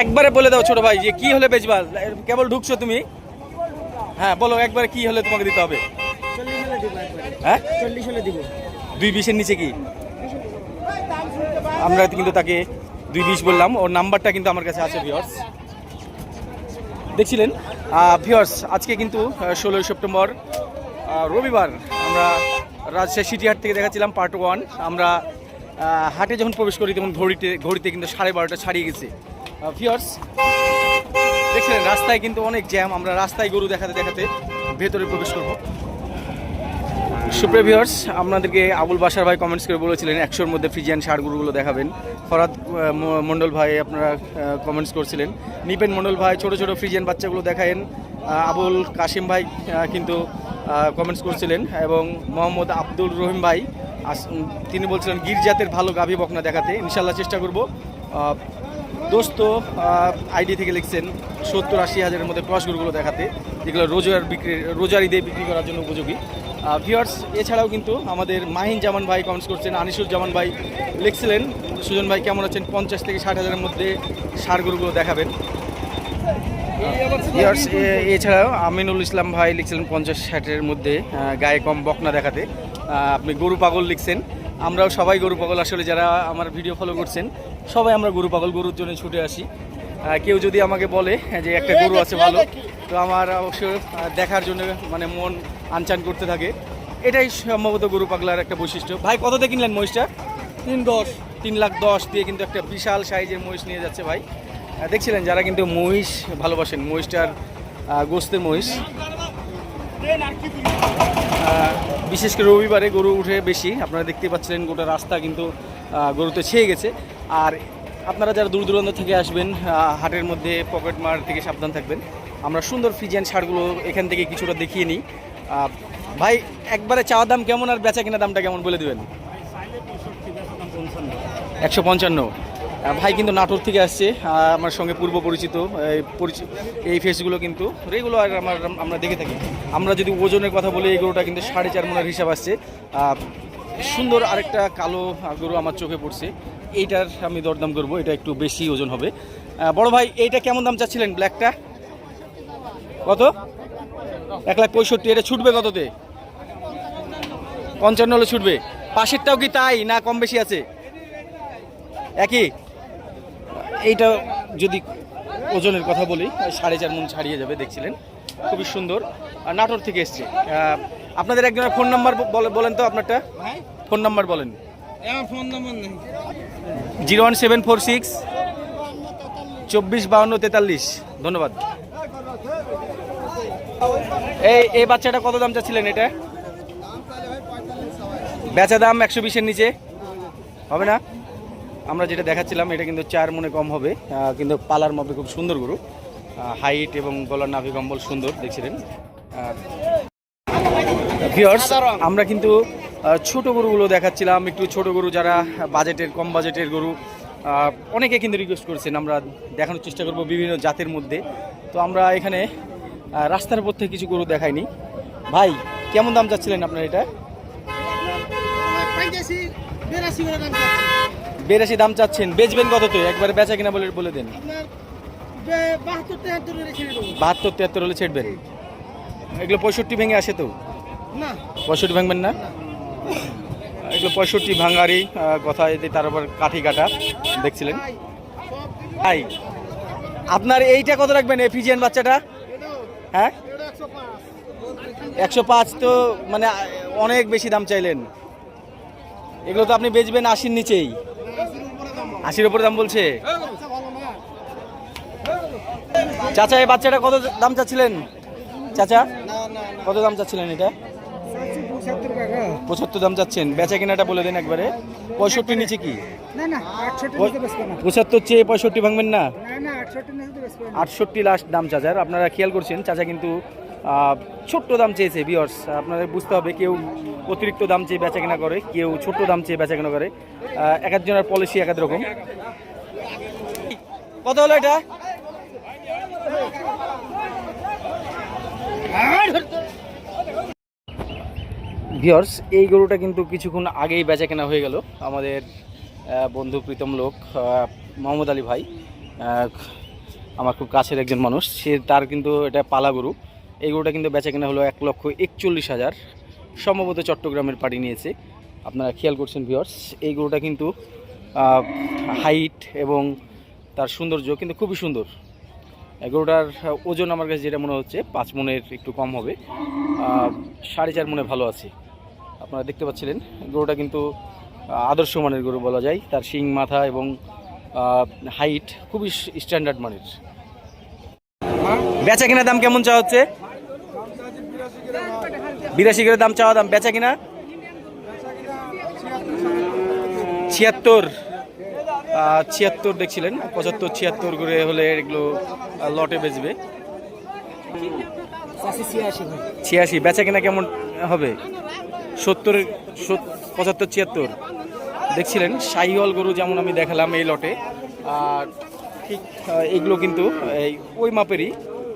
একবারে বলে দাও ছোট ভাই যে কি হলে বেচবা? কেবল ঢুকছো তুমি? হ্যাঁ বলো একবারে কি হলে তোমাকে দিতে হবে? হ্যাঁ? দুই বিশের নিচে কি? আমরা কিন্তু তাকে দুই বিশ বললাম। ওর নাম্বারটা কিন্তু আমার কাছে আছে ভিওর্স দেখছিলেন? ভিওর্স আজকে কিন্তু ষোলোই সেপ্টেম্বর রবিবার আমরা রাজশাহী সিটি হাট থেকে দেখাচ্ছিলাম পার্ট ওয়ান আমরা হাটে যখন প্রবেশ করি, তখন ঘড়িতে ঘড়িতে কিন্তু সাড়ে বারোটা ছাড়িয়ে গেছে। ভিওর্স দেখছিলেন রাস্তায় কিন্তু অনেক জ্যাম আমরা রাস্তায় গরু দেখাতে দেখাতে ভেতরে প্রবেশ করব। সুপ্রিয় ভিউয়ার্স আপনাদেরকে আবুল বাসার ভাই কমেন্টস করে বলেছিলেন একশোর মধ্যে ফ্রিজিয়ান সারগুলোগুলো দেখাবেন। ফরাদ আহ, মণ্ডল ভাই আপনারা কমেন্টস করছিলেন। নিপেন মণ্ডল ভাই ছোট ছোট ফ্রিজিয়ান বাচ্চাগুলো দেখায়েন। আবুল কাশিম ভাই কিন্তু কমেন্টস করছিলেন এবং মোহাম্মদ আব্দুল রহিম ভাই তিনি বলছিলেন গির্জাতের ভালো গাভী বকনা দেখাতে। ইনশাল্লাহ চেষ্টা করব। দোস্ত আইডি থেকে লিখছেন সত্তর আশি হাজারের মধ্যে ক্রস গরুগুলো দেখাতে, যেগুলো রোজার বিক্রি, রোজার ঈদে বিক্রি করার জন্য উপযোগী। ভিওয়ার্স এছাড়াও কিন্তু আমাদের মাহিন জামান ভাই কমেন্টস করছেন, আনিসুর জামান ভাই লিখছিলেন, সুজন ভাই কেমন আছেন? পঞ্চাশ থেকে ষাট হাজারের মধ্যে সার গরুগুলো দেখাবেন। ভিওয়ার্স এছাড়াও আমিনুল ইসলাম ভাই লিখছিলেন পঞ্চাশ ষাটের মধ্যে গায়ে কম বকনা দেখাতে। আপনি গরু পাগল লিখছেন। আমরাও সবাই গরু পাগল। আসলে যারা আমার ভিডিও ফলো করছেন সবাই আমরা গরু পাগল গরুর জন্য ছুটে আসি। কেউ যদি আমাকে বলে যে একটা গরু আছে ভালো তো আমার অবশ্য দেখার জন্য মানে মন আনচান করতে থাকে। এটাই সম্ভবত গরু পাগলার একটা বৈশিষ্ট্য। ভাই কততে কিনলেন মহিষটা? তিন দশ। তিন লাখ দশ দিয়ে কিন্তু একটা বিশাল সাইজের মহিষ নিয়ে যাচ্ছে ভাই। দেখছিলেন যারা কিন্তু মহিষ ভালোবাসেন মহিষটার গোস্তের মহিষ। বিশেষ করে রবিবারে গরু উঠে বেশি। আপনারা দেখতে পাচ্ছিলেন গোটা রাস্তা কিন্তু গরুতে ছেয়ে গেছে। আর আপনারা যারা দূর দূরান্ত থেকে আসবেন হাটের মধ্যে পকেট মার থেকে সাবধান থাকবেন। আমরা সুন্দর ফিজিয়ান সারগুলো এখান থেকে কিছুটা দেখিয়ে নিই। ভাই একবারে চাওয়া দাম কেমন আর বেচা কেনা দামটা কেমন বলে দেবেন? একশো পঞ্চান্ন। ভাই কিন্তু নাটোর থেকে আসছে আমার সঙ্গে পূর্ব পরিচিত, এই ফেসগুলো কিন্তু রেগুলার আমার, আমরা দেখে থাকি। আমরা যদি ওজনের কথা বলি, এই গরুটা কিন্তু সাড়ে চার মনের হিসাব আসছে। সুন্দর আরেকটা কালো গরু আমার চোখে পড়ছে। এইটার আমি দরদাম করব, এটা একটু বেশি ওজন হবে। বড় ভাই, এইটা কেমন দাম চাচ্ছিলেন ব্ল্যাকটা কত? এক লাখ পঁয়ষট্টি, এটা ছুটবে কততে? পঞ্চান্ন হলে ছুটবে। পাশেরটাও কি তাই, না কম বেশি আছে? একই? এইটা যদি ওজনের কথা বলি সাড়ে চার মন ছাড়িয়ে যাবে দেখছিলেন। খুবই সুন্দর। আর নাটোর থেকে এসছে। আপনাদের একজনের ফোন নাম্বার বলেন তো আপনারটা। ফোন নাম্বার বলেন। ফোন নাম্বার নেই। Zero one seven four six চব্বিশ বাউন্ন তেতাল্লিশ। ধন্যবাদ। এই এই বাচ্চাটা কত দাম চাচ্ছিলেন এটা? বেচা দাম একশো বিশের নিচে। হবে না? আমরা যেটা দেখাচ্ছিলাম, এটা কিন্তু চার মনে কম হবে। কিন্তু পালার মাপে খুব সুন্দর গরু। হাইট এবং গলার নাভি কম্বল সুন্দর, দেখছিলেন? আমরা কিন্তু ছোট গরুগুলো দেখাচ্ছিলাম। একটু ছোট গরু যারা বাজেটের কম বাজেটের গরু অনেকে কিন্তু রিকোয়েস্ট করছেন। আমরা দেখানোর চেষ্টা করব বিভিন্ন জাতের মধ্যে। তো আমরা এখানে রাস্তার থেকে কিছু গরু দেখাইনি। ভাই, কেমন দাম চাচ্ছিলেন আপনার এটা? বিরাশি দাম চাচ্ছেন বেচবেন কত তো? একবারে বেচা কিনা বলে বলে দেন। বাহাত্তর তিয়াত্তর হলে ছেড়বেন? এগুলো পঁয়ষট্টি ভেঙে আসে তো? না। পঁয়ষট্টি ভাঙবেন না? এগুলো পঁয়ষট্টি ভাঙারি আহ, কথা এতে তার আবার কাঠি কাটা। দেখছিলেন? তাই আপনার এইটা কত রাখবেন এফিজিয়ান বাচ্চাটা? হ্যাঁ? একশো পাঁচ। তো মানে অনেক বেশি দাম চাইলেন। এগুলো তো আপনি বেচবেন আশির নিচেই। আশির উপরে দাম বলছে। চাচা এই বাচ্চাটা কত দাম চাচ্ছিলেন? চাচা কত দাম চাচ্ছিলেন এটা? পঁচাত্তর দাম চাচ্ছেন। বেচা কেনাটা বলে দেন একবারে। পঁয়ষট্টি নিচে কি? পঁচাত্তর চেয়ে পঁয়ষট্টি ভাঙবেন না। আটষট্টি লাস্ট দাম চাচার। আপনারা খেয়াল করছেন চাচা কিন্তু ছোট্ট দাম চেয়েছে বিয়র্স আপনাদের বুঝতে হবে, কেউ অতিরিক্ত দাম চেয়ে বেচা কেনা করে, কেউ ছোট্ট দাম চেয়ে বেচা কেনা করে এক একজনের পলিসি এক এক রকম। কত হলো এটা? ভিওর্স এই গরুটা কিন্তু কিছুক্ষণ আগেই বেচা কেনা হয়ে গেল। আমাদের বন্ধু প্রীতম লোক মোহাম্মদ আলী ভাই আমার খুব কাছের একজন মানুষ। সে তার কিন্তু এটা পালা গরু। এই গরুটা কিন্তু বেচা কেনা হলো এক লক্ষ একচল্লিশ হাজার। সম্ভবত চট্টগ্রামের পাড়ি নিয়েছে। আপনারা খেয়াল করছেন ভিওর্স এই গরুটা কিন্তু হাইট এবং তার সৌন্দর্য কিন্তু খুবই সুন্দর। গরুটার ওজন আমার কাছে যেটা মনে হচ্ছে, পাঁচ মনের একটু কম হবে। সাড়ে চার মনে ভালো আছে। আপনারা দেখতে পাচ্ছিলেন, গরুটা কিন্তু আদর্শ মানের গরু বলা যায়। তার শিং, মাথা এবং হাইট খুবই স্ট্যান্ডার্ড মানের। বেচা কিনা দাম কেমন চাওয়া হচ্ছে? বিরাশি করে দাম চাওয়া দাম, বেচা কিনা? ছিয়াত্তর। ছিয়াত্তর দেখছিলেন, পঁচাত্তর, ছিয়াত্তর করে হলে এগুলো লটে বেচবে। ছিয়াশি, বেচা কিনা কেমন হবে? সত্তর পঁচাত্তর, ছিয়াত্তর। দেখছিলেন, শাহিওয়াল গরু যেমন আমি দেখালাম এই লটে, আর ঠিক এগুলো কিন্তু ওই মাপেরই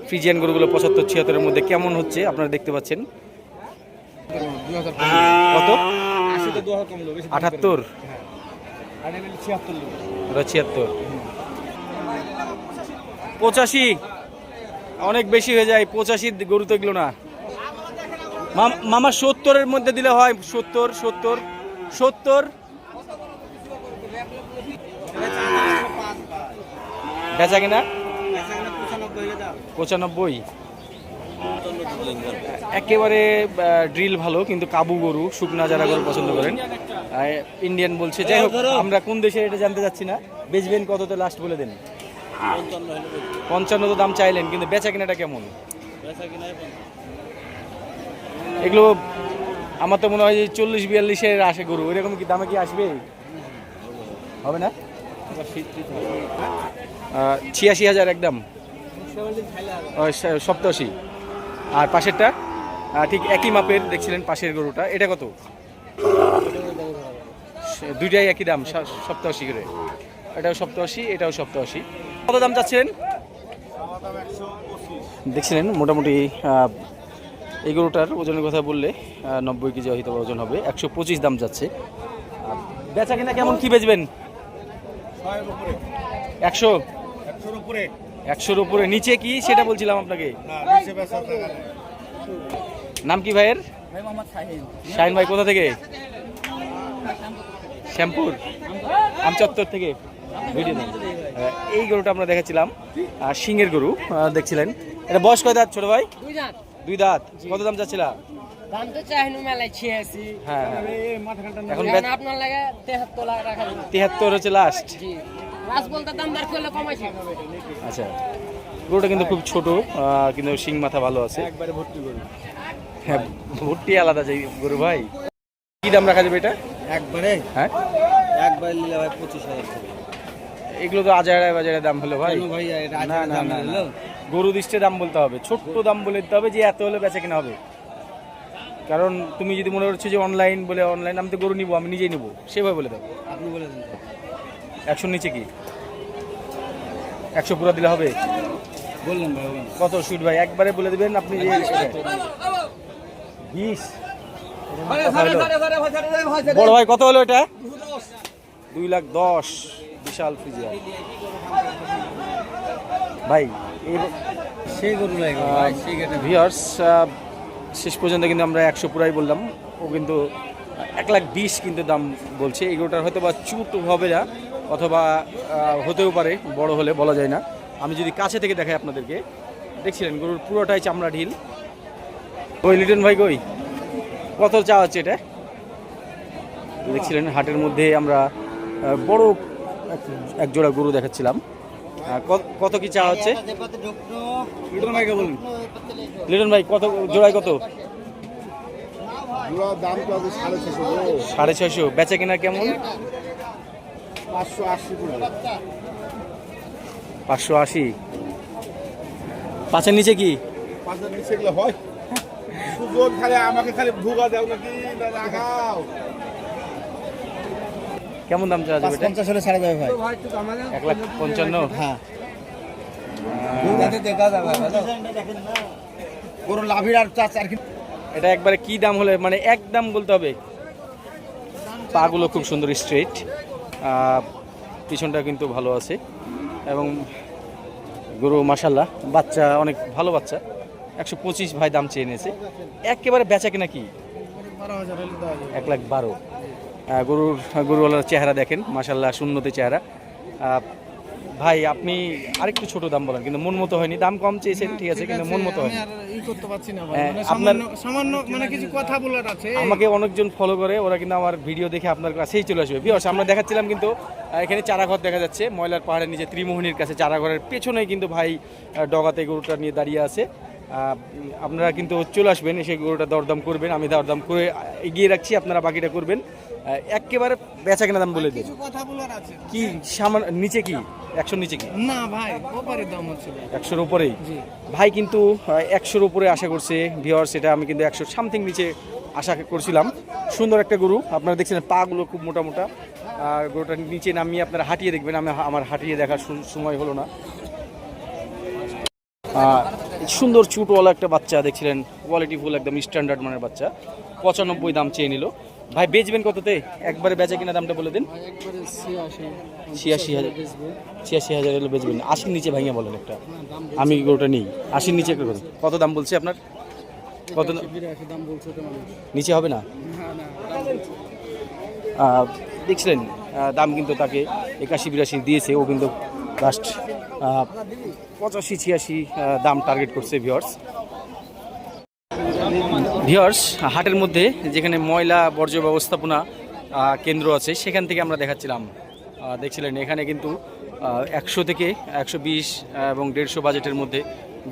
ফ্রিজিয়ান গরুগুলো পঁচাত্তর, ছিয়াত্তরের মধ্যে কেমন হচ্ছে আপনারা দেখতে পাচ্ছেন। কত? আটাত্তর। ছিয়াত্তর পঁচাশি। অনেক বেশি হয়ে যায় পঁচাশি গরু তো এগুলো না। মাম- মামা সত্তরের মধ্যে দিলে হয় সত্তর সত্তর সত্তর। বেচা কিনা? পঁচানব্বই। একেবারে ড্রিল ভালো কিন্তু কাবু গরু শুকনা যারা গরু পছন্দ করেন। ইন্ডিয়ান বলছে যাই হোক আমরা কোন দেশে এটা জানতে চাচ্ছি না। বেচবেন কততে লাস্ট বলে দেন। পঞ্চান্ন তো দাম চাইলেন কিন্তু বেচা কিনাটা কেমন? এগুলো আমার তো মনে হয় যে চল্লিশ বিয়াল্লিশের আসে গরু। এরকম কি দামে কি আসবে? হবে না? ছিয়াশি হাজার একদম। সপ্তাশি। আর পাশেরটা ঠিক একই মাপের দেখছিলেন পাশের গরুটা। এটা কত? দুইটাই একই দাম স- সপ্তাশি করে। এটাও সপ্তাশি এটাও সপ্তাশি কত দাম চাচ্ছেন? দেখছিলেন মোটামুটি এই গরুটার ওজনের কথা বললে নব্বই কেজি হয়তো ওজন হবে একশো পঁচিশ দাম যাচ্ছে। বেচা কিনা কেমন কি বেচবেন? একশো? একশোর উপরে। নিচে কি? সেটা বলছিলাম আপনাকে। নাম কি ভাইয়ের? শাহিন ভাই কোথা থেকে? শ্যামপুর। আমচত্বর থেকে। এই গরুটা আমরা দেখাচ্ছিলাম আর সিংয়ের গরু দেখছিলেন। এটা বয়স কয় দাঁত ছোট ভাই? দুই দাঁত। কত দাম চাচ্ছিলা? দাম তো চাইনু মেলায় ছিয়াশি। হ্যাঁ। এখন এখন আপনার লাগে তেহাত্তর লাখ রাখা যাবে। হচ্ছে লাস্ট আচ্ছা গরুটা কিন্তু খুব ছোট কিন্তু শিং মাথা ভালো আছে। একবারে ভর্তি হ্যাঁ ভর্তি আলাদা যে গরু ভাই। কি দাম রাখা যাবে এটা? একবারে? হ্যাঁ? একবারে নিলে ভাই পঁচিশ হাজার। এগুলো তো আজারে বাজারে দাম হলো ভাই। কেন ভাই এটা না না না গরু দৃষ্টে দাম বলতে হবে। ছোট্ট দাম বলে দিতে হবে যে এত হলে বেচা কিনা হবে। কারণ তুমি যদি মনে করছ যে অনলাইন বলে অনলাইন আমি তো গরু নিবো আমি নিজেই নিবো। সেভাবে বলে দাও। আপনি বলে দিন। একশোর নিচে কি? একশো পুরো দিলে হবে? ভাই। কত? সুইট ভাই একবারে বলে দিবেন আপনি যে বিশ। বড় ভাই কত হলো এটা? দুই লাখ দশ। বিশাল ফ্রিজিয়ার ভাই এই সেই গরু ভিওর্স শেষ পর্যন্ত কিন্তু আমরা একশো পুরাই বললাম। ও কিন্তু এক লাখ বিশ কিন্তু দাম বলছে। এগুলোটার হয়তো বা চুট হবে না অথবা হতেও পারে বড় হলে বলা যায় না। আমি যদি কাছে থেকে দেখাই আপনাদেরকে দেখছিলেন গরুর পুরোটাই চামড়া ঢিল। ওই লিটন ভাই কই? কত চা হচ্ছে এটা? দেখছিলেন হাটের মধ্যে আমরা বড় এক- জোড়া গরু দেখাচ্ছিলাম। কত- কত কি চা হচ্ছে? লিটন ভাইকে বলুন। লিটন ভাই কত জোড়ায় কত? সাড়ে ছশো সাড়ে ছয়শো। বেচা কিনা কেমন? পাঁচশো আশি পাঁচশো আশি? পাঁচের নিচে কি? পাঁচের নিচে গেলে হয়? সুযোগ খালি আমাকে খালি ভুগা দেও নাকি? না কেমন দাম চাওয়া যাবে পঞ্চাশ হলে ছাড়া যাবে ভাই। এক লাখ পঞ্চান্ন? হ্যাঁ। দেখা যাবে গরু লাভির আর এটা একবারে কি দাম হলে মানে এক দাম বলতে হবে? পাগুলো খুব সুন্দর স্ট্রেট পিছনটা কিন্তু ভালো আছে। এবং গরু মাসাল্লাহ বাচ্চা, অনেক ভালো বাচ্চা। একশো পঁচিশ ভাই দাম চেয়ে নিয়েছে। একেবারে বেচা কিনা কি? এক লাখ বারো। গরুর, গরুওয়ালার চেহারা দেখেন মাসাল্লাহ শূন্যতে চেহারা। ভাই আপনি আরেকটু ছোট দাম বলেন কিন্তু মন মতো হয়নি। দাম কম চেয়েছেন ঠিক আছে কিন্তু মন মতো হয়নি। হ্যাঁ, মানে আপনার- সামান্য মানে কিছু কথা বলার আছে। আমাকে অনেকজন ফলো করে ওরা কিন্তু আমার ভিডিও দেখে আপনার কাছেই চলে আসবে। বিয়স আমরা দেখাচ্ছিলাম কিন্তু এখানে চারাঘর দেখা যাচ্ছে ময়লার পাহাড়ের নিচে ত্রিমোহনীর কাছে চারাঘরের পেছনে কিন্তু ভাই ডগাতে গরুটা নিয়ে দাঁড়িয়ে আছে। আপনারা কিন্তু চলে আসবেন এসে গরুটা দরদাম করবেন আমি দরদাম করে এগিয়ে রাখছি আপনারা বাকিটা করবেন। একেবারে বেচা কেনা দাম বলে দিন। কথা বলার আছে? কি সামান নিচে কি? একশোর নিচে কি? না ভাই ওপারে দাম হচ্ছে একশোর উপরেই? ভাই কিন্তু একশোর উপরে আশা করছে ভিওর সেটা আমি কিন্তু একশো সামথিং নিচে আশা করছিলাম। সুন্দর একটা গরু আপনারা দেখছেন পাগুলো খুব মোটা মোটা। গরুটা নিচে নামিয়ে আপনারা হাঁটিয়ে দেখবেন আমি আমার হাঁটিয়ে দেখার সময় হলো না। সুন্দর চুটওয়ালা একটা বাচ্চা দেখছিলেন কোয়ালিটি ফুল একদম স্ট্যান্ডার্ড মানের বাচ্চা। পঁচানব্বই দাম চেয়ে নিল। ভাই বেচবেন কততে? একবারে বেচা কিনা দামটা বলে দিন। ছিয়াশি হাজার। ছিয়াশি হাজার এলো বেচবেন। আশির নিচে ভাঙিয়ে বলেন একটা। আমি ওটা নিই। আশির নিচে একটা কত দাম বলছে আপনার? কত নিচে হবে না? দেখছিলেন দাম কিন্তু তাকে একাশি বিরাশি দিয়েছে। ও কিন্তু লাস্ট পঁচাশি, ছিয়াশি দাম টার্গেট করছে ভিওর্স ভিওর্স হাটের মধ্যে যেখানে ময়লা বর্জ্য ব্যবস্থাপনা কেন্দ্র আছে, সেখান থেকে আমরা দেখাচ্ছিলাম। দেখছিলেন, এখানে কিন্তু একশো থেকে একশো বিশ এবং দেড়শো বাজেটের মধ্যে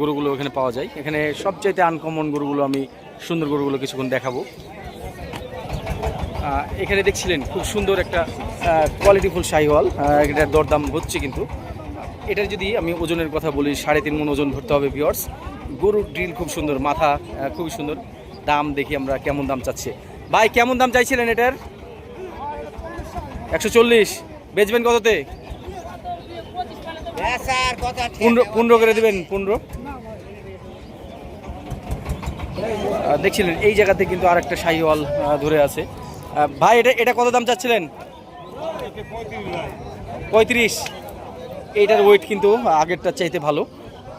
গরুগুলো এখানে পাওয়া যায়। এখানে সবচাইতে আনকমন গরুগুলো আমি সুন্দর গরুগুলো কিছুক্ষণ দেখাবো। এখানে দেখছিলেন, খুব সুন্দর একটা কোয়ালিটিফুল শাহিওয়াল এটার দরদাম হচ্ছে কিন্তু। এটার যদি আমি ওজনের কথা বলি সাড়ে তিন মন ওজন ধরতে হবে ভিওর্স গরুর ড্রিল খুব সুন্দর মাথা খুবই সুন্দর। দাম দেখি আমরা কেমন দাম চাচ্ছে। ভাই কেমন দাম চাইছিলেন এটার? একশো চল্লিশ। বেচবেন কততে? পনেরো পনেরো করে দেবেন পনেরো। দেখছিলেন এই জায়গাতে কিন্তু আরেকটা শাহিওয়াল আহ, ধরে আছে। ভাই এটা এটা কত দাম চাচ্ছিলেন? পঁয়ত্রিশ। এইটার ওয়েট কিন্তু আগেরটার চাইতে ভালো।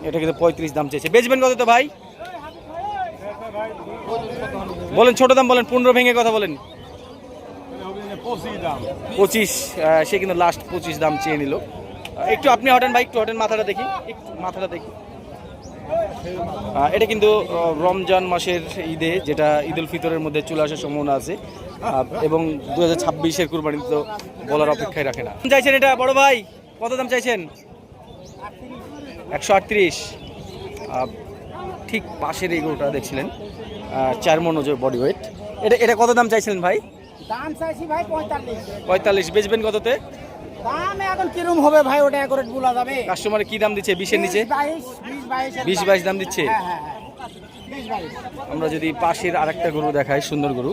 এটা কিন্তু পঁয়ত্রিশ দাম চাইছে। বেচবেন কত তো ভাই? বলেন, ছোট দাম বলেন, পনেরো ভেঙে কথা বলেন। পঁচিশ সে কিন্তু লাস্ট পঁচিশ দাম চেয়ে নিল। একটু আপনি হটেন ভাই, একটু হটেন মাথাটা দেখি। মাথাটা দেখি। এটা কিন্তু রমজান মাসের ঈদে, যেটা ঈদ উল ফিতরের মধ্যে চলে আসার সম্ভাবনা আছে। এবং দু হাজার ছাব্বিশের কুরবানি তো বলার অপেক্ষায় রাখে না। চাইছেন এটা, বড় ভাই? কত দাম চাইছেন? একশো আটত্রিশ। ঠিক পাশের এই গরুটা দেখছিলেন চার মন ওজন বডি ওয়েট এটা এটা কত দাম চাইছিলেন ভাই? দাম চাইছি ভাই পঁয়তাল্লিশ। পঁয়তাল্লিশ। বেচবেন কততে? দাম এখন কিরম হবে ভাই ওটা এক বলা যাবে? কাস্টমারে কি দাম দিচ্ছে? বিশের নিচে? বিশ বাইশ দাম। দিচ্ছে? হ্যাঁ হ্যাঁ হ্যাঁ। আমরা যদি পাশের আরেকটা গরু দেখাই সুন্দর গরু।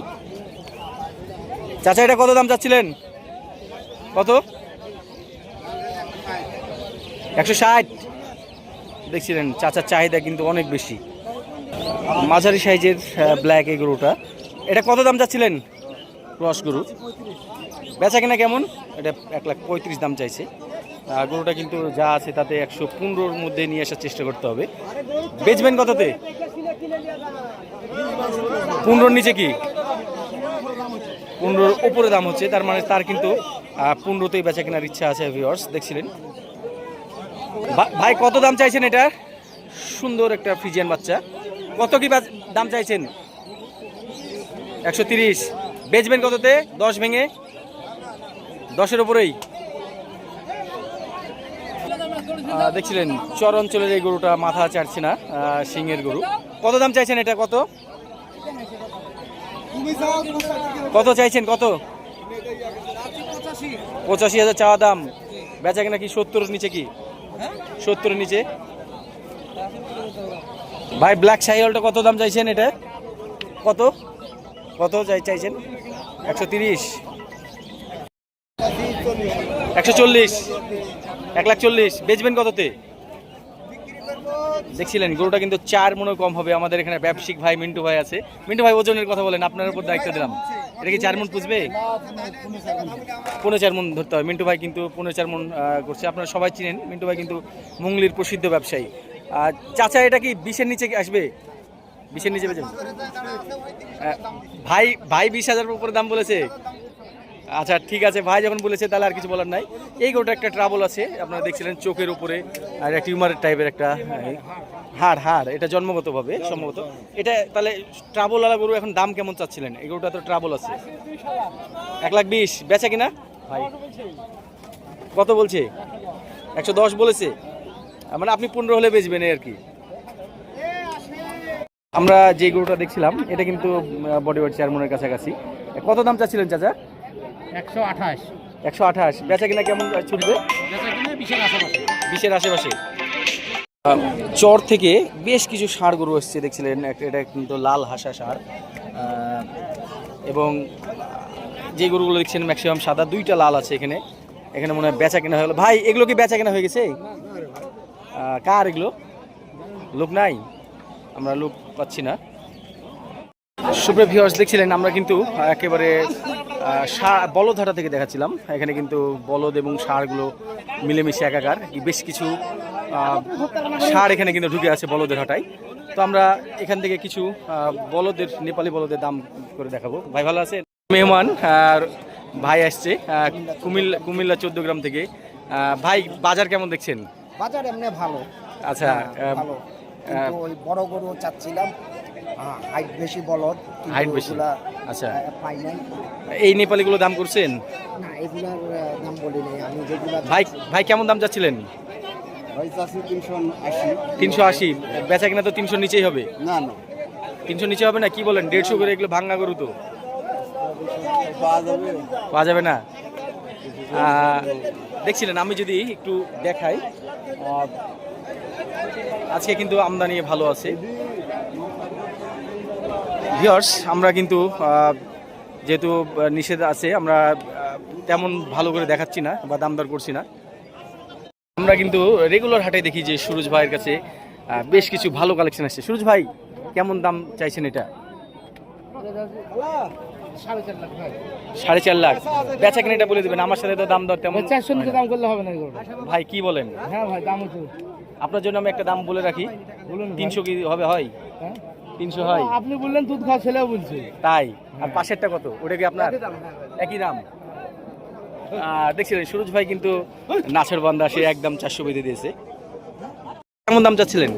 চাচা এটা কত দাম চাচ্ছিলেন? কত? একশো ষাট। দেখছিলেন, চাচার চাহিদা কিন্তু অনেক বেশি। মাঝারি সাইজের ব্ল্যাক এই গরুটা। এটা কত দাম চাচ্ছিলেন? ক্রস গরু। বেচা কিনা কেমন? এটা এক লাখ পঁয়ত্রিশ দাম চাইছে। গরুটা কিন্তু যা আছে তাতে একশো পনেরোর মধ্যে নিয়ে আসার চেষ্টা করতে হবে। বেচবেন কততে? পনেরোর নিচে কি? পনেরোর উপরে দাম হচ্ছে। তার মানে তার কিন্তু পনেরোতেই বেচা কেনার ইচ্ছা আছে ভিওর্স দেখছিলেন? ভাই, কত দাম চাইছেন এটা? সুন্দর একটা ফ্রিজিয়ান বাচ্চা। কত কি দাম চাইছেন? একশো তিরিশ। বেচবেন কততে? দশ ভেঙে। দশের ওপরেই দেখছিলেন, চর অঞ্চলের এই গরুটা মাথা চাড়ছে না সিংয়ের গরু। কত দাম চাইছেন এটা? কত? কত চাইছেন? কত? পঁচাশি হাজার চাওয়া দাম। বেচা কিনা কি সত্তরের নিচে কি? সত্তরের নিচে। ভাই ব্ল্যাক সাইকেলটা কত দাম চাইছেন এটা? কত? কত চাই চাইছেন? একশো তিরিশ। একশো চল্লিশ। এক লাখ চল্লিশ। বেচবেন কততে? দেখছিলেন, গরুটা কিন্তু চার মনে কম হবে। আমাদের এখানে ব্যবসায়িক ভাই, মিন্টু ভাই আছে। মিন্টু ভাই, ওজনের কথা বলেন, আপনার উপর দায়িত্ব দিলাম। এটা কি চার মন পুষবে? পনেরো চার মন ধরতে হবে। মিন্টু ভাই কিন্তু পনেরো চার মন করছে। আপনারা সবাই চিনেন, মিন্টু ভাই কিন্তু মুঙ্গলির প্রসিদ্ধ ব্যবসায়ী। আর চাচা, এটা কি বিশের নিচে আসবে? বিশের নিচে বেচে ভাই ভাই বিশ হাজার উপরে দাম বলেছে। আচ্ছা ঠিক আছে ভাই যখন বলেছে তাহলে আর কিছু বলার নাই। এই গরুটা একটা ট্রাবল আছে আপনারা দেখছিলেন চোখের উপরে আর একটা টিউমার টাইপের একটা এই, হাড় হাড় এটা জন্মগতভাবে সম্ভবত। এটা তাহলে ট্রাবলওয়ালা গরু এখন দাম কেমন চাচ্ছিলেন? এই গরুটা তো ট্রাবল আছে। এক লাখ বিশ বেচা কিনা? ভাই কত বলছে? একশো দশ বলেছে। মানে আপনি পনেরো হলে বেচবেন আর কি। আমরা যে গরুটা দেখছিলাম এটা কিন্তু বডি ওয়েট চেয়ারম্যানের কাছাকাছি। কত দাম চাচ্ছিলেন চাচা? একশো আঠাশ। একশো আঠাশ। বেচা কিনা কেমন ছুটবে? বিশের আশেপাশে। চর থেকে বেশ কিছু ষাঁড় গরু এসছে দেখছিলেন? এটা কিন্তু লাল হাসা আহ, এবং যে গরুগুলো দেখছেন ম্যাক্সিমাম সাদা দুইটা লাল আছে এখানে। এখানে মনে হয় বেচা কেনা হয়ে গেলো ভাই এগুলো কি বেচা কেনা হয়ে গেছে? কার এগুলো? লোক নাই? আমরা লোক পাচ্ছি না। সুপ্রিয় ভিউয়ার্স দেখছিলেন আমরা কিন্তু একেবারে ষা- থেকে দেখাচ্ছিলাম। এখানে কিন্তু বলদ এবং সারগুলো মিলেমিশে একাকার। বেশ কিছু ষাঁড় এখানে কিন্তু ঢুকে আছে বলদের হাটায়। তো আমরা এখান থেকে কিছু বলদের নেপালি বলদের দাম করে দেখাবো। ভাই ভালো আছে মেহমান আর ভাই আসছে কুমিল্লা কুমিল্লা চোদ্দ গ্রাম থেকে। ভাই বাজার কেমন দেখছেন? বাজার এমনি ভালো। আচ্ছা ভালো। বড় গরু চাচ্ছিলাম হাইট বেশি বলদ Height বেশি। আচ্ছা। পাই নাই। এই নেপালিগুলো দাম করছেন? না এগুলার দাম বলি নাই আমি যেগুলা ভাই ভাই কেমন দাম চাচ্ছি তিনশো আশি। বেচা কিনা তো তিনশো নিচেই হবে। না না। তিনশো নিচে হবে না? কি বলেন দেড়শো করে এগুলো ভাঙ্গা গরু তো। পাওয়া যাবে। না? দেখছিলেন আমি যদি একটু দেখাই। আজকে কিন্তু আমদানি ভালো আছে। ভিওর্স আমরা কিন্তু যেহেতু নিষেধ আছে আমরা তেমন ভালো করে দেখাচ্ছি না বা দাম দর করছি না। আমরা কিন্তু রেগুলার হাটে দেখি যে সুরজ ভাইয়ের কাছে বেশ কিছু ভালো কালেকশন আসছে। সুরজ ভাই কেমন দাম চাইছেন এটা? সাড়ে চার লাখ। বেচা কিনা এটা বলে দেবেন আমার সাথে তো দাম দর তেমন চারশো নিচে দাম করলে হবে না ভাই কি বলেন? হ্যাঁ ভাই দাম আপনার জন্য আমি একটা দাম বলে রাখি। বলুন তিনশো কি হবে হয়? হ্যাঁ? তিনশো হয়। আপনি বললেন দুধ খাওয়া ছেলেও বলছে। তাই? আর পাশেরটা কত? ওটা কি আপনার? একই দাম আহ, দেখছিলেন সুরজ ভাই কিন্তু নাচের বান্দা সে একদম চারশো বেঁধে দিয়েছে। কেমন দাম চাচ্ছিলেন?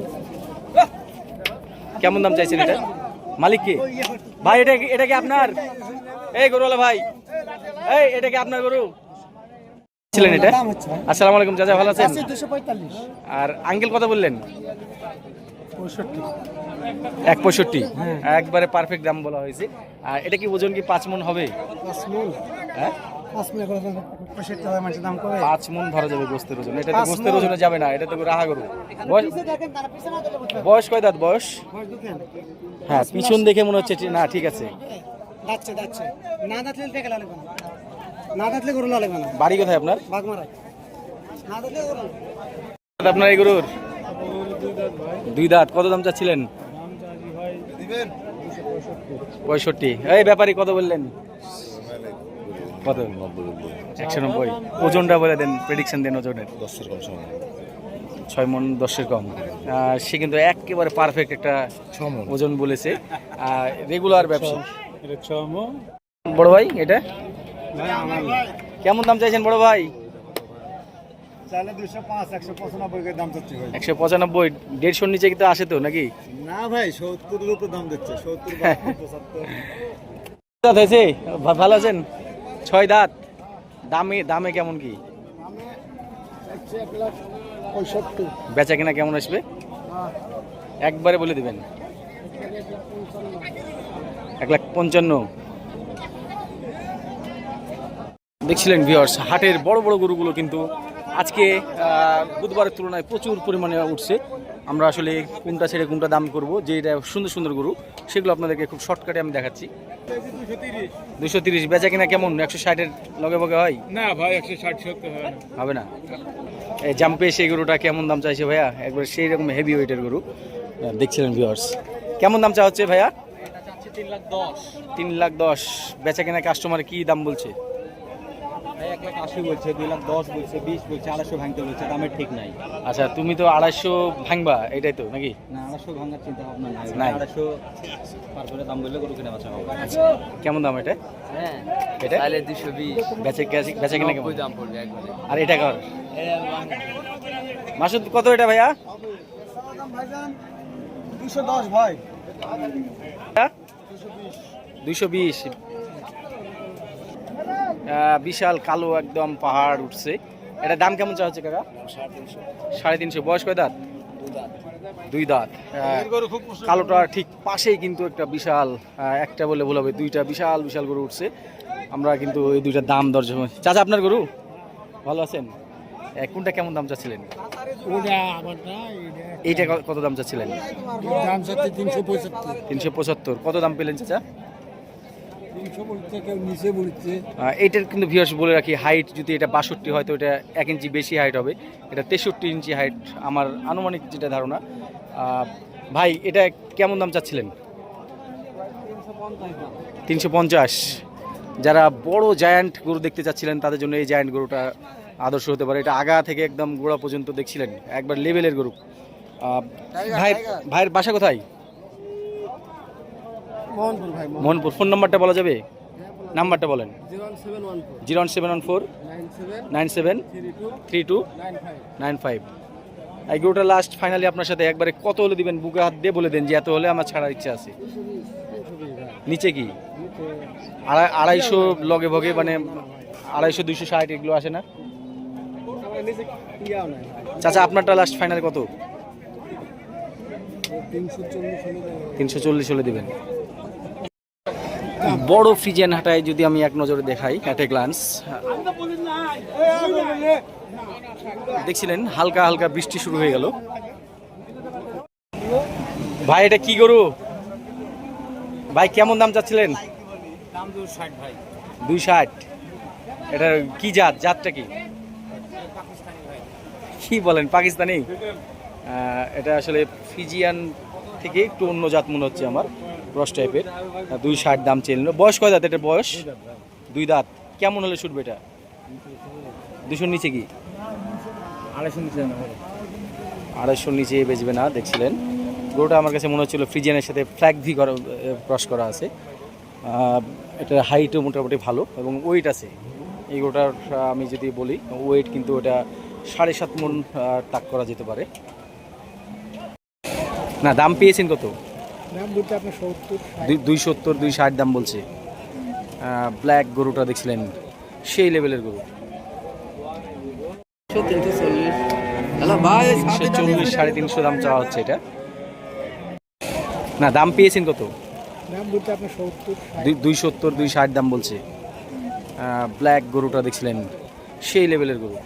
কেমন দাম চাইছেন এটা? মালিক কে? ভাই এটা কি- এটা কি আপনার? এই গরুওয়ালা ভাই। এই এটা কি আপনার গরু? ছিলেন এটা? আসসালামু আলাইকুম চাচা ভালো আছেন? আর আঙ্কেল কথা বললেন? এক পঁয়ষট্টি? একবারে পারফেক্ট দাম বলা হয়েছে। আর এটা কি ওজন কি পাঁচ মন হবে? হ্যাঁ? পাঁচ মন ধরা যাবে গোস্তের ওজন। এটা তো গোস্তের ওজনে যাবে না এটা তো রাহা গরু। বয়স? কয় দাঁত বয়স? হ্যাঁ পিছন দেখে মনে হচ্ছে না ঠিক আছে। যাচ্ছে যাচ্ছে না দাঁতলে টেকে লাগবে না। না দাঁতলে গরু লাগবে না। বাড়ি কোথায় আপনার? আপনার এই গরুর? দুই দাঁত কত দাম চাচ্ছিলেন? পঁয়ষট্টি। এই ব্যাপারী কত বললেন? কত? একশো নব্বই। ওজনটা বলে দেন প্রেডিকশন দেন ওজনের। ছয় মন দশের কম। সে কিন্তু একেবারে পারফেক্ট একটা ওজন বলেছে। রেগুলার ব্যবসা। বড় ভাই এটা? কেমন দাম চাইছেন বড় ভাই? চাইলে দুশো পাঁচ একশো পঁচানব্বই দাম চাচ্ছি ভাই। একশো পঁচানব্বই দেড়শোর নিচে কিন্তু আসে তো নাকি? না ভাই সত্তরের উপর দাম দিচ্ছে সত্তর দাঁত হয়েছে? ভালো আছেন? ছয় দাঁত। দামে দামে কেমন কি? বেচা কিনা কেমন আসবে? একবারে বলে দিবেন। এক লাখ পঞ্চান্ন। দেখছিলেন ভিওর্স হাটের বড় বড় গরুগুলো কিন্তু আজকে বুধবারের তুলনায় প্রচুর পরিমাণে উঠছে। আমরা আসলে কোনটা ছেড়ে কোনটা দাম করব যেটা সুন্দর সুন্দর গরু সেগুলো আপনাদেরকে খুব শর্টকাটে আমি দেখাচ্ছি। দুশো তিরিশ। বেচা কিনা কেমন? একশো ষাটের লগে বগে হয়? না ভাই একশো ষাট সত্তর হবে না। এই জাম্পে সেই গরুটা কেমন দাম চাইছে ভাইয়া? একবার সেই রকম হেভি ওয়েটের গরু। দেখছিলেন ভিউয়ার্স কেমন দাম চা হচ্ছে ভাইয়া? তিন লাখ দশ। তিন লাখ দশ। বেচা কেনা কাস্টমার কি দাম বলছে? এক লাখ আশি বলছে দুই লাখ দশ বলছে বিশ বলছে আড়াইশো ভাঙতে বলছে দামের ঠিক নাই। আচ্ছা তুমি তো আড়াইশো ভাঙবা এটাই তো নাকি? না আড়াইশো ভাঙার চিন্তা ভাবনা নাই। আড়াইশো পার দাম বললে গরু কিনে বাঁচা হবে। কেমন দাম এটা? হ্যাঁ এটা? তাহলে দুশো বিশ। বেচে বেচে- কেনা কেমন? দাম পড়বে একবারে। আর এটা কর। মাসুদ কত এটা ভাইয়া? দুশো দশ ভাই। দুইশো বিশ। বিশাল কালো একদম পাহাড় উঠছে। এটা দাম কেমন চা হচ্ছে কাকা? সাড়ে তিনশো। বয়স কয় দাঁত? দুই দাঁত। আহ, কালোটা ঠিক পাশেই কিন্তু একটা বিশাল একটা বলে ভুল হবে দুইটা বিশাল বিশাল গরু উঠছে। আমরা কিন্তু এই দুইটা দাম দর চাচা আপনার গরু? ভালো আছেন? কোনটা কেমন দাম চাচ্ছিলেন? এইটা। কত দাম চাচ্ছিলেন? তিনশো পঁচাত্তর। কত দাম পেলেন চাচা? এইটার কিন্তু ভিউয়ার্স বলে রাখি হাইট যদি এটা বাষট্টি হয়, তো এটা এক ইঞ্চি বেশি হাইট হবে। এটা তেষট্টি ইঞ্চি হাইট আমার আনুমানিক যেটা ধারণা। ভাই, এটা কেমন দাম চাচ্ছিলেন? তিনশো পঞ্চাশ। যারা বড় জায়ান্ট গরু দেখতে চাচ্ছিলেন, তাদের জন্য এই জায়ান্ট গরুটা আদর্শ হতে পারে। এটা আগা থেকে একদম গোড়া পর্যন্ত দেখছিলেন, একবার লেভেলের গরু। ভাই ভাইয়ের বাসা কোথায়? মোহনপুর ভাই মোহনপুর। ফোন নাম্বারটা বলা যাবে? নাম্বারটা বলেন। Zero one seven one four. Nine seven. Three two. Nine five. গরুটা লাস্ট ফাইনালি আপনার সাথে একবারে কত হলে দিবেন? বুকে হাত দিয়ে বলে দেন যে এত হলে আমার ছাড়ার ইচ্ছা আছে। নিচে কি? আড়াই আড়াইশো লগে ভগে মানে আড়াইশো দুইশো ষাট এগুলো আসে না? চাচা আপনারটা লাস্ট ফাইনাল কত? তিনশো চল্লিশ হলে দিবেন। বড় ফ্রিজেন হাটায় যদি আমি এক নজরে দেখাই অ্যাট এ গ্লান্স দেখছিলেন হালকা হালকা বৃষ্টি শুরু হয়ে গেল। ভাই এটা কি গরু? ভাই কেমন দাম চাচ্ছিলেন? দুই ষাট এটা কি জাত? জাতটা কি? কি বলেন পাকিস্তানি? এটা আসলে ফিজিয়ান থেকে একটু অন্য জাত মনে হচ্ছে আমার। ক্রস টাইপের দুই ষাট দাম চেয়ে নিল। বয়স কয় দাঁত এটার বয়স? দুই দাঁত। কেমন হলে ছুটবে এটা দুশোর নিচে কি? আড়াইশো নিচে না? আড়াইশোর নিচে বেচবে না দেখছিলেন। গরুটা আমার কাছে মনে হচ্ছিল ফ্রিজিয়ানের সাথে ফ্ল্যাগ ভি করা ক্রস করা আছে। এটার হাইটও মোটামুটি ভালো এবং ওয়েট আছে। এই গরুটার আমি যদি বলি ওয়েট কিন্তু ওটা সাড়ে সাত মন তাক করা যেতে পারে। না দাম পেয়েছেন কত? দুই সত্তর দুই ষাট দাম বলছে। ব্ল্যাক গরুটা দেখছিলেন সেই লেভেলের গরু। তিনশো চল্লিশ। সাড়ে তিনশো দাম চাওয়া হচ্ছে এটা। না দাম পেয়েছেন কত? দুই সত্তর দুই ষাট দাম বলছে। ব্ল্যাক গরুটা দেখছিলেন সেই লেভেলের গরু।